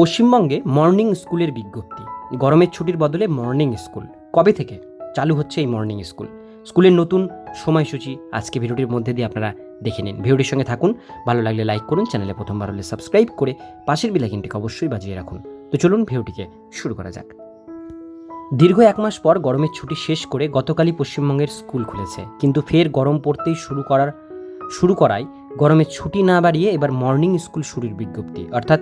পশ্চিমবঙ্গে মর্নিং স্কুলের বিজ্ঞপ্তি। গরমের ছুটির বদলে মর্নিং স্কুল। কবে থেকে? চালু হচ্ছে এই মর্নিং স্কুল। স্কুলের নতুন সময়সূচি আজকে ভিডিওটির মধ্যে দিয়ে আপনারা দেখে নিন। ভিডিওটির সঙ্গে থাকুন, ভালো লাগলে লাইক করুন, চ্যানেলে প্রথমবার হলে সাবস্ক্রাইব করে পাশের বিলাকিনটিকে অবশ্যই বাজিয়ে রাখুন। তো চলুন ভিডিওটিকে শুরু করা যাক। দীর্ঘ এক মাস পর গরমের ছুটি শেষ করে গতকালই পশ্চিমবঙ্গের স্কুল খুলেছে। কিন্তু ফের গরম পড়তেই শুরু করার, শুরু করায় গরমের ছুটি না বাড়িয়ে এবার মর্নিং স্কুল শুরুর বিজ্ঞপ্তি। অর্থাৎ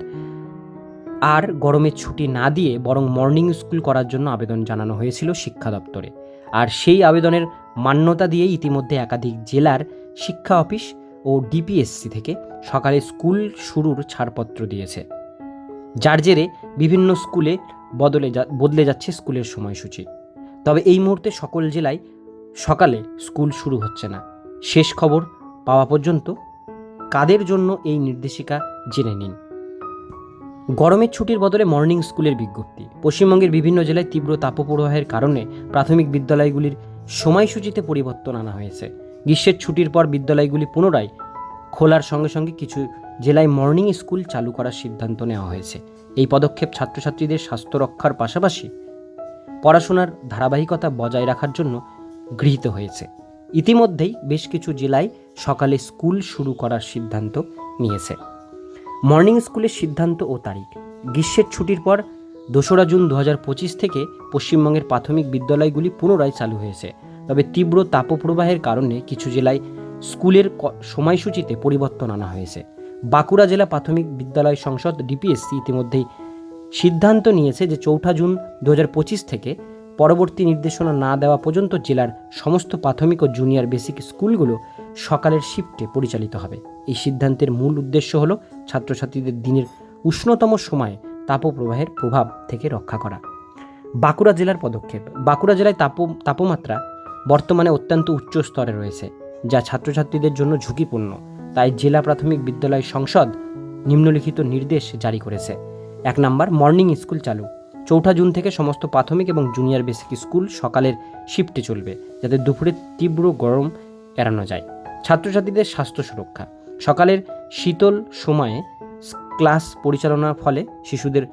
আর গরমের ছুটি না দিয়ে বরং মর্নিং স্কুল করার জন্য আবেদন জানানো হয়েছিল শিক্ষা দপ্তরে। আর সেই আবেদনের মান্যতা দিয়ে ইতিমধ্যে একাধিক জেলার শিক্ষা অফিস ও ডিপিএসসি থেকে সকালে স্কুল শুরুর ছাড়পত্র দিয়েছে। যার জেরে বিভিন্ন স্কুলে বদলে বদলে যাচ্ছে স্কুলের সময়সূচি। তবে এই মুহূর্তে সকল জেলায় সকালে স্কুল শুরু হচ্ছে না। শেষ খবর পাওয়া পর্যন্ত কাদের জন্য এই নির্দেশিকা জেনে নিন। গরমের ছুটির বদলে মর্নিং স্কুলের বিজ্ঞপ্তি। পশ্চিমবঙ্গের বিভিন্ন জেলায় তীব্র তাপপ্রবাহের কারণে প্রাথমিক বিদ্যালয়গুলির সময়সূচিতে পরিবর্তন আনা হয়েছে। গ্রীষ্মের ছুটির পর বিদ্যালয়গুলি পুনরায় খোলার সঙ্গে সঙ্গে কিছু জেলায় মর্নিং স্কুল চালু করার সিদ্ধান্ত নেওয়া হয়েছে। এই পদক্ষেপ ছাত্রছাত্রীদের স্বাস্থ্য রক্ষার পাশাপাশি পড়াশোনার ধারাবাহিকতা বজায় রাখার জন্য গৃহীত হয়েছে। ইতিমধ্যেই বেশ কিছু জেলায় সকালে স্কুল শুরু করার সিদ্ধান্ত নিয়েছে। মর্নিং স্কুলের সিদ্ধান্ত ও তারিখ। গ্রীষ্মের ছুটির পর দোসরা জুন দু হাজার পঁচিশ থেকে পশ্চিমবঙ্গের প্রাথমিক বিদ্যালয়গুলি পুনরায় চালু হয়েছে। তবে তীব্র তাপপ্রবাহের কারণে কিছু জেলায় স্কুলের সময়সূচিতে পরিবর্তন আনা হয়েছে। বাঁকুড়া জেলা প্রাথমিক বিদ্যালয় সংসদ, ডিপিএসসি ইতিমধ্যেই সিদ্ধান্ত নিয়েছে যে চৌঠা জুন দু হাজার পঁচিশ থেকে পরবর্তী নির্দেশনা না দেওয়া পর্যন্ত জেলার সমস্ত প্রাথমিক ও জুনিয়র বেসিক স্কুলগুলো সকালের শিফটে পরিচালিত হবে। এই সিদ্ধান্তের মূল উদ্দেশ্য হল ছাত্রছাত্রীদের দিনের উষ্ণতম সময়ে তাপপ্রবাহের প্রভাব থেকে রক্ষা করা। বাঁকুড়া জেলার পদক্ষেপ, বাঁকুড়া জেলায় তাপ, তাপমাত্রা বর্তমানে অত্যন্ত উচ্চ স্তরে রয়েছে, যা ছাত্রছাত্রীদের জন্য ঝুঁকিপূর্ণ। তাই জেলা প্রাথমিক বিদ্যালয় সংসদ নিম্নলিখিত নির্দেশ জারি করেছে। এক নম্বর, মর্নিং স্কুল চালু। চৌঠা জুন থেকে সমস্ত প্রাথমিক এবং জুনিয়র বেসিক স্কুল সকালের শিফটে চলবে, যাতে দুপুরে তীব্র গরম এড়ানো যায়। ছাত্রছাত্রীদের স্বাস্থ্য সুরক্ষা। সকালের শীতল সময়ে ক্লাস পরিচালনার ফলে শিশুদের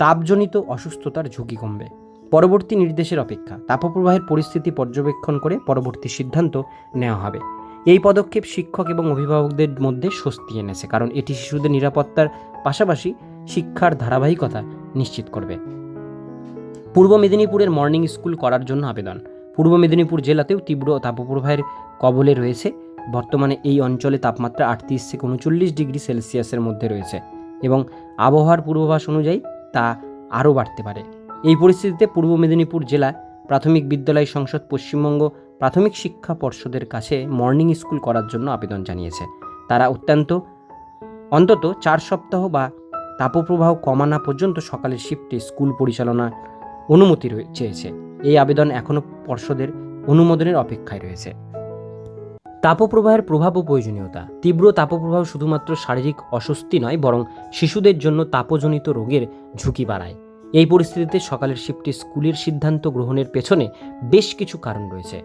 তাপজনিত অসুস্থতার ঝুঁকি কমবে। পরবর্তী নির্দেশের অপেক্ষা, তাপপ্রবাহের পরিস্থিতি পর্যবেক্ষণ করে পরবর্তী সিদ্ধান্ত নেওয়া হবে। এই পদক্ষেপ শিক্ষক এবং অভিভাবকদের মধ্যে স্বস্তি এনেছে, কারণ এটি শিশুদের নিরাপত্তার পাশাপাশি শিক্ষার ধারাবাহিকতা নিশ্চিত করবে। পূর্ব মেদিনীপুরের মর্নিং স্কুল করার জন্য আবেদন। পূর্ব মেদিনীপুর জেলাতেও তীব্র তাপপ্রবাহের কবলে রয়েছে। বর্তমানে এই অঞ্চলে তাপমাত্রা আটত্রিশ থেকে উনচল্লিশ ডিগ্রি সেলসিয়াসের মধ্যে রয়েছে এবং আবহাওয়ার পূর্বাভাস অনুযায়ী তা আরও বাড়তে পারে। এই পরিস্থিতিতে পূর্ব মেদিনীপুর জেলা প্রাথমিক বিদ্যালয় সংসদ পশ্চিমবঙ্গ প্রাথমিক শিক্ষা পর্ষদের কাছে মর্নিং স্কুল করার জন্য আবেদন জানিয়েছে। তারা অত্যন্ত, অন্তত চার সপ্তাহ বা তাপপ্রবাহ কমানো পর্যন্ত সকালের শিফটে স্কুল পরিচালনা অনুমতি চেয়েছে। এই আবেদন এখনও পর্ষদের অনুমোদনের অপেক্ষায় রয়েছে। তাপপ্রবাহের প্রভাব ও প্রয়োজনীয়তা। তীব্র তাপপ্রবাহ শুধুমাত্র শারীরিক অস্বস্তি নয়, বরং শিশুদের জন্য তাপজনিত রোগের ঝুঁকি বাড়ায়। এই পরিস্থিতিতে সকালের শিফটে স্কুলের সিদ্ধান্ত গ্রহণের পেছনে বেশ কিছু কারণ রয়েছে।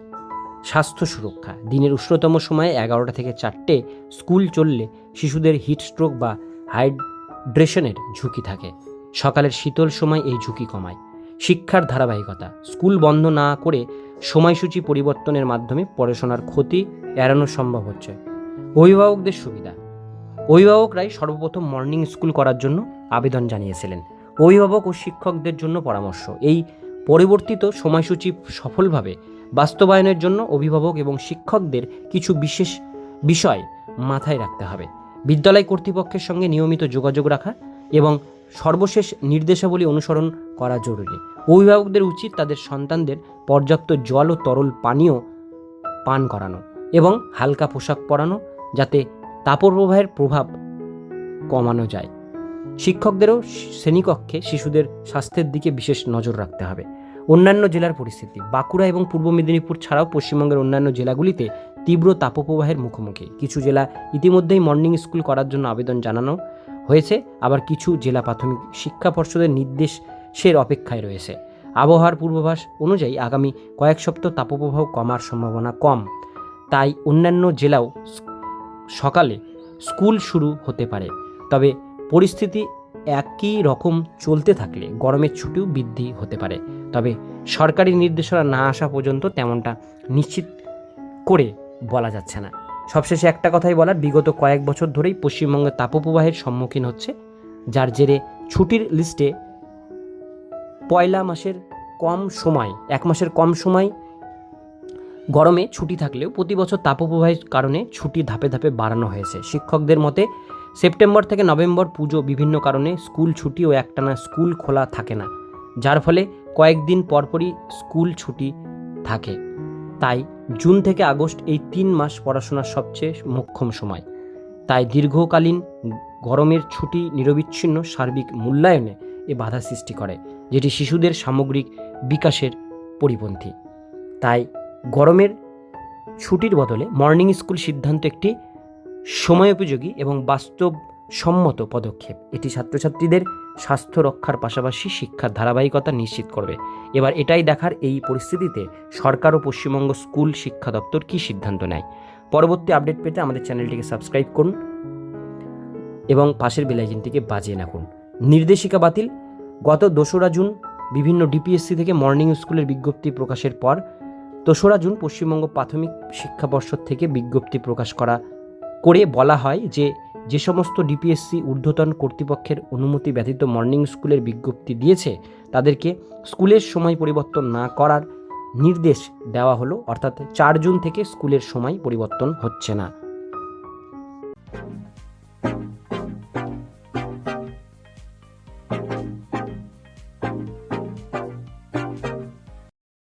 স্বাস্থ্য সুরক্ষা। দিনের উষ্ণতম সময়ে এগারোটা থেকে চারটে স্কুল চললে শিশুদের হিট স্ট্রোক বা হাইড্রেশনের ঝুঁকি থাকে। সকালের শীতল সময় এই ঝুঁকি কমায়। শিক্ষার ধারাবাহিকতা। স্কুল বন্ধ না করে সময়সূচি পরিবর্তনের মাধ্যমে পড়াশোনার ক্ষতি এড়ানো সম্ভব হচ্ছে। অভিভাবকদের সুবিধা। অভিভাবকরাই সর্বপ্রথম মর্নিং স্কুল করার জন্য আবেদন জানিয়েছিলেন। অভিভাবক ও শিক্ষকদের জন্য পরামর্শ। এই পরিবর্তিত সময়সূচি সফলভাবে বাস্তবায়নের জন্য অভিভাবক এবং শিক্ষকদের কিছু বিশেষ বিষয় মাথায় রাখতে হবে। বিদ্যালয় কর্তৃপক্ষের সঙ্গে নিয়মিত যোগাযোগ রাখা এবং সর্বশেষ নির্দেশাবলী অনুসরণ করা জরুরি। অভিভাবকদের উচিত তাদের সন্তানদের পর্যাপ্ত জল ও তরল পানীয় পান করানো এবং হালকা পোশাক পরানো যাতে তাপপ্রবাহের প্রভাব কমানো যায়। শিক্ষকদেরও শ্রেণীকক্ষে শিশুদের স্বাস্থ্যের দিকে বিশেষ নজর রাখতে হবে। অন্যান্য জেলার পরিস্থিতি, বাঁকুড়া এবং পূর্ব মেদিনীপুর ছাড়াও পশ্চিমবঙ্গের অন্যান্য জেলাগুলিতে তীব্র তাপপ্রবাহের মুখোমুখি। কিছু জেলা ইতিমধ্যেই মর্নিং স্কুল করার জন্য আবেদন জানানো হয়েছে। আবার কিছু জেলা প্রাথমিক শিক্ষা পর্ষদের নির্দেশের অপেক্ষায় রয়েছে। আবহাওয়ার পূর্বাভাস অনুযায়ী আগামী কয়েক সপ্তাহ তাপপ্রবাহ কমার সম্ভাবনা কম। তাই অন্যান্য জেলাও সকালে স্কুল শুরু হতে পারে। তবে পরিস্থিতি একই রকম চলতে থাকলে গরমের ছুটিও বৃদ্ধি হতে পারে। তবে সরকারি নির্দেশনা না আসা পর্যন্ত তেমনটা নিশ্চিত করে বলা যাচ্ছে না। সবশেষে একটা কথাই বলার, বিগত কয়েক বছর ধরেই পশ্চিমবঙ্গে তাপপ্রবাহের সম্মুখীন হচ্ছে, যার জেরে ছুটির লিস্টে পয়লা মাসের কম সময়, এক মাসের কম সময় গরমে ছুটি থাকলেও প্রতি বছর তাপপ্রবাহের কারণে ছুটি ধাপে ধাপে বাড়ানো হয়েছে। শিক্ষকদের মতে, সেপ্টেম্বর থেকে নভেম্বর পুজো বিভিন্ন কারণে স্কুল ছুটি ও একটানা স্কুল খোলা থাকে না, যার ফলে কয়েকদিন পরপরই স্কুল ছুটি থাকে। তাই জুন থেকে আগস্ট এই তিন মাস পড়াশোনার সবচেয়ে মোক্ষম সময়। তাই দীর্ঘকালীন গরমের ছুটি নিরবিচ্ছিন্ন সার্বিক মূল্যায়নে এ বাধা সৃষ্টি করে, যেটি শিশুদের সামগ্রিক বিকাশের পরিপন্থী। তাই গরমের ছুটির বদলে মর্নিং স্কুল সিদ্ধান্ত একটি সময়োপযোগী এবং বাস্তবসম্মত পদক্ষেপ। এটি ছাত্রছাত্রীদের স্বাস্থ্য রক্ষার পাশাপাশি শিক্ষার ধারাবাহিকতা নিশ্চিত করবে। এবার এটাই দেখার এই পরিস্থিতিতে সরকার ও পশ্চিমবঙ্গ স্কুল শিক্ষা দপ্তর কী সিদ্ধান্ত নেয়। পরবর্তী আপডেট পেতে আমাদের চ্যানেলটিকে সাবস্ক্রাইব করুন এবং পাশের বেলাইজিনটিকে বাজিয়ে রাখুন। নির্দেশিকা বাতিল। গত দোসরা জুন বিভিন্ন ডিপিএসসি থেকে মর্নিং স্কুলের বিজ্ঞপ্তি প্রকাশের পর দোসরা জুন পশ্চিমবঙ্গ প্রাথমিক শিক্ষা পর্ষদ থেকে বিজ্ঞপ্তি প্রকাশ করা করে বলা হয় যে যে সমস্ত ডিপিএসসি ঊর্ধ্বতন কর্তৃপক্ষের অনুমতি ব্যতীত মর্নিং স্কুলের বিজ্ঞপ্তি দিয়েছে, তাদেরকে স্কুলের সময় পরিবর্তন না করার নির্দেশ দেওয়া হলো, অর্থাৎ চার জুন থেকে স্কুলের সময় পরিবর্তন হচ্ছে না।